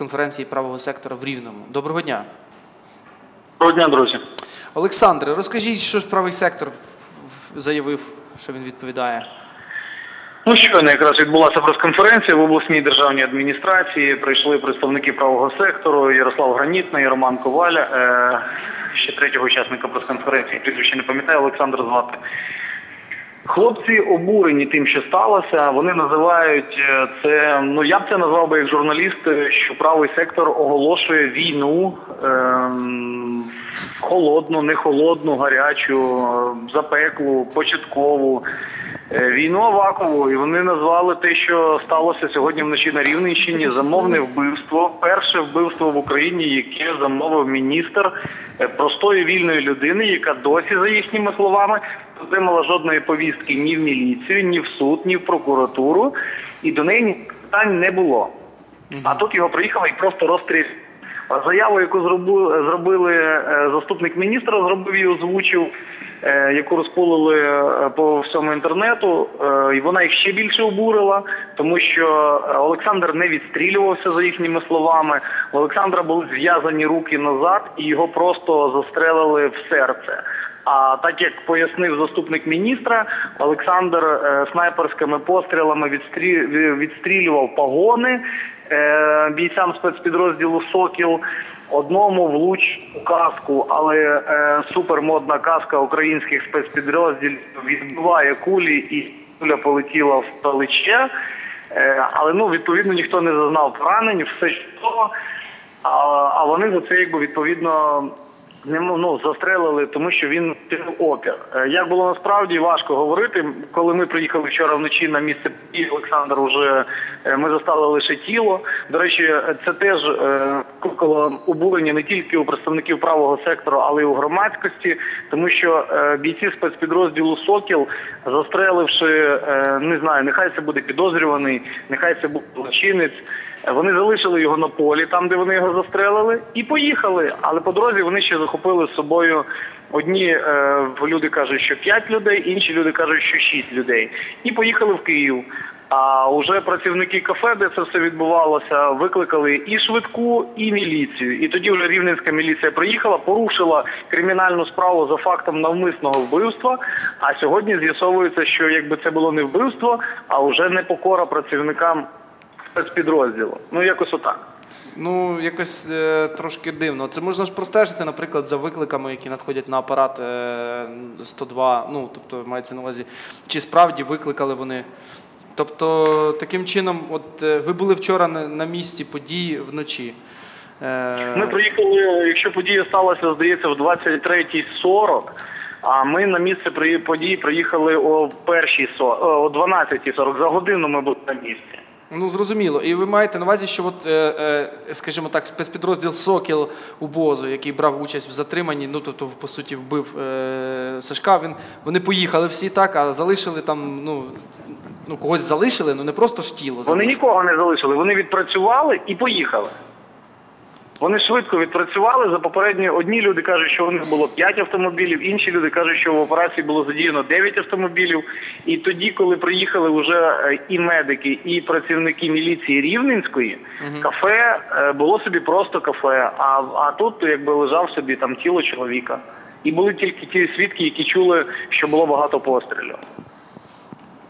прес-конференції правого сектора в Рівному. Доброго дня. Доброго дня, друзі. Олександре, розкажіть, що ж правий сектор заявив, що він відповідає. Ну щойно якраз відбулася прес-конференція в обласній державній адміністрації. Прийшли представники правого сектору Ярослав Гранітний, Роман Коваля, е, ще третього учасника прес-конференції, прізвище не пам'ятаю, Олександр звати. Хлопці обурені тим, що сталося. Вони називають е, це. Ну я б це назвав би як журналіст, е, що правий сектор оголошує війну ем, холодну, не холодну, гарячу, е, запеклу, початкову. Е, Війну Авакову, і вони назвали те, що сталося сьогодні вночі на Рівненщині, замовне вбивство. Перше вбивство в Україні, яке замовив міністр е, простої вільної людини, яка досі, за їхніми словами, не отримала жодної повістки ні в міліцію, ні в суд, ні в прокуратуру, і до неї питань не було. А тут його приїхали і просто розстріляли. Заяву, яку зроби- зробили е, заступник міністра, зробив і озвучив, яку розпулили е, по всьому інтернету, е, і вона їх ще більше обурила, тому що е, Олександр не відстрілювався за їхніми словами. У Олександра були зв'язані руки назад, і його просто застрелили в серце. А так як пояснив заступник міністра, Олександр е, снайперськими пострілами відстрі... відстрілював погони е, бійцям спецпідрозділу Сокіл. Одному влуч у каску, але е, супермодна каска українських спецпідрозділів відбиває кулі, і куля полетіла в плече. Е, але ну відповідно ніхто не зазнав поранень, все чудово. А, а вони за це якби відповідно не ну, застрелили, тому що він опір. Е, Як було насправді важко говорити, коли ми приїхали вчора вночі на місце події, Олександр уже е, ми застали лише тіло. До речі, е, це теж викликало обурення не тільки у представників правого сектору, але й у громадськості, тому що бійці спецпідрозділу Сокіл, застреливши, не знаю, нехай це буде підозрюваний, нехай це буде злочинець. Вони залишили його на полі, там де вони його застрелили, і поїхали. Але по дорозі вони ще захопили з собою. Одні е, люди кажуть, що 5 людей, інші люди кажуть, що 6 людей. І поїхали в Київ. А вже працівники кафе, де це все відбувалося, викликали і швидку, і міліцію. І тоді вже рівненська міліція приїхала, порушила кримінальну справу за фактом навмисного вбивства. А сьогодні з'ясовується, що якби це було не вбивство, а вже непокора працівникам спецпідрозділу. Ну якось отак. Ну, якось е, трошки дивно. Це можна ж простежити, наприклад, за викликами, які надходять на апарат е, 102. Ну, тобто, мається на увазі, чи справді викликали вони. Тобто, таким чином, от е, ви були вчора на, на місці події вночі. Е, Ми приїхали, якщо подія сталася, здається, в 23.40, а ми на місце при- події приїхали о першій со- о 12.40. За годину ми були на місці. Ну, зрозуміло. І ви маєте на увазі, що, от, е, е, скажімо так, спецпідрозділ Сокіл УБОЗу, який брав участь в затриманні, ну тобто, по суті, вбив е, Сашка, він, вони поїхали всі так, а залишили там, ну, ну когось залишили, ну не просто ж тіло. Вони залишили. нікого не залишили, вони відпрацювали і поїхали. Вони швидко відпрацювали. За попередні одні люди кажуть, що у них було 5 автомобілів, інші люди кажуть, що в операції було задіяно 9 автомобілів. І тоді, коли приїхали вже е, і медики, і працівники міліції Рівненської, кафе е, було собі просто кафе. А, а тут якби лежав собі там тіло чоловіка. І були тільки ті свідки, які чули, що було багато пострілів.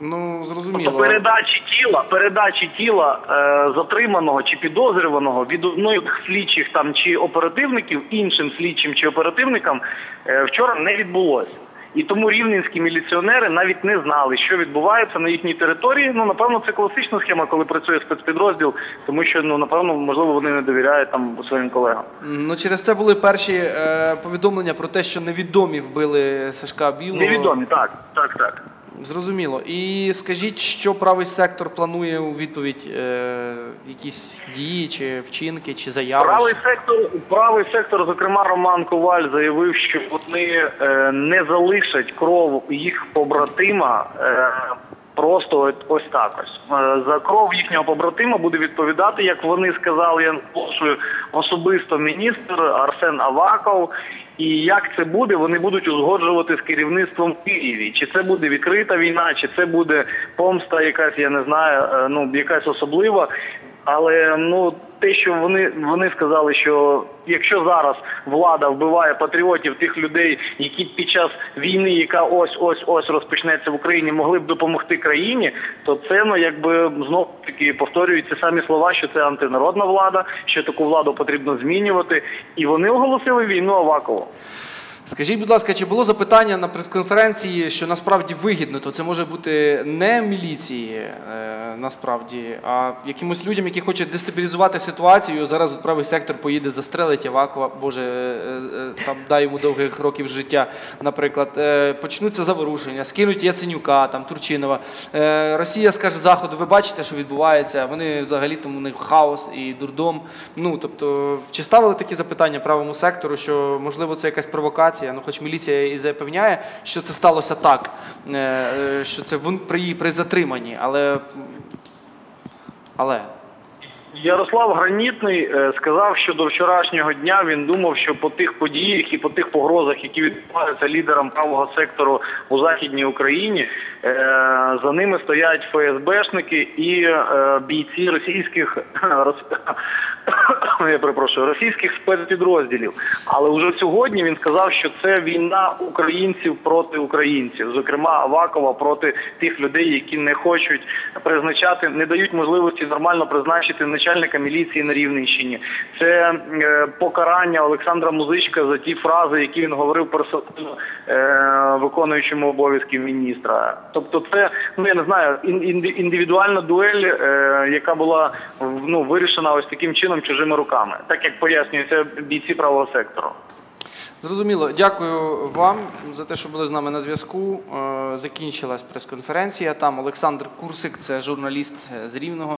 Ну, Тобто зрозуміло. передачі тіла, передачі тіла е, затриманого чи підозрюваного від одної з слідчих там чи оперативників іншим слідчим чи оперативникам е, вчора не відбулося. І тому рівненські міліціонери навіть не знали, що відбувається на їхній території. Ну напевно, це класична схема, коли працює спецпідрозділ, тому що ну напевно, можливо, вони не довіряють там своїм колегам. Ну, через це були перші е, повідомлення про те, що невідомі вбили Сашка Білого. Невідомі, так, так, так. Зрозуміло. І скажіть, що правий сектор планує у відповідь е, якісь дії, чи вчинки, чи заяви? Правий сектор, правий сектор, зокрема, Роман Коваль заявив, що вони е, не залишать кров їх побратима. Е, Просто ось так ось Е, за кров їхнього побратима буде відповідати, як вони сказали, я наголошую, особисто міністр Арсен Аваков. І як це буде, вони будуть узгоджувати з керівництвом Києві. Чи це буде відкрита війна, чи це буде помста, якась, я не знаю, е, ну якась особлива. Але ну те, що вони, вони сказали, що якщо зараз влада вбиває патріотів, тих людей, які під час війни, яка ось ось ось розпочнеться в Україні, могли б допомогти країні, то це ну якби знов таки повторюють ці самі слова, що це антинародна влада, що таку владу потрібно змінювати, і вони оголосили війну Авакову. Скажіть, будь ласка, чи було запитання на прес-конференції, що насправді вигідно, то це може бути не міліції е, насправді, а якимось людям, які хочуть дестабілізувати ситуацію. Зараз от правий сектор поїде застрелить Авакова, Боже, е, е, там дай йому довгих років життя. Наприклад, почнуться заворушення, скинуть Яценюка, там Турчинова. Росія скаже заходу, ви бачите, що відбувається. Вони взагалі там у них хаос і дурдом. Ну тобто, чи ставили такі запитання правому сектору, що можливо це якась провокація? Ну, хоч міліція і запевняє, що це сталося так, е, е, що це при, при затриманні, але. Але. Ярослав Гранітний е, сказав, що до вчорашнього дня він думав, що по тих подіях і по тих погрозах, які відбуваються лідерам правого сектору у західній Україні, за ними стоять ФСБшники і бійці російських рос- я перепрошую російських спецпідрозділів. Але вже сьогодні він сказав, що це війна українців проти українців, зокрема Авакова проти тих людей, які не хочуть призначати, не дають можливості нормально призначити начальника міліції на Рівненщині. Це е, покарання Олександра Музичка за ті фрази, які він говорив персонально е, виконуючому обов'язків міністра. Тобто, це ну я не знаю, ін- ін- індивідуальна дуель, е, яка була ну вирішена ось таким чином чужими руками, так як пояснюється бійці правого сектору. Зрозуміло, дякую вам за те, що були з нами на зв'язку. Е, Закінчилась прес-конференція. Там Олександр Курсик, це журналіст е, з Рівного.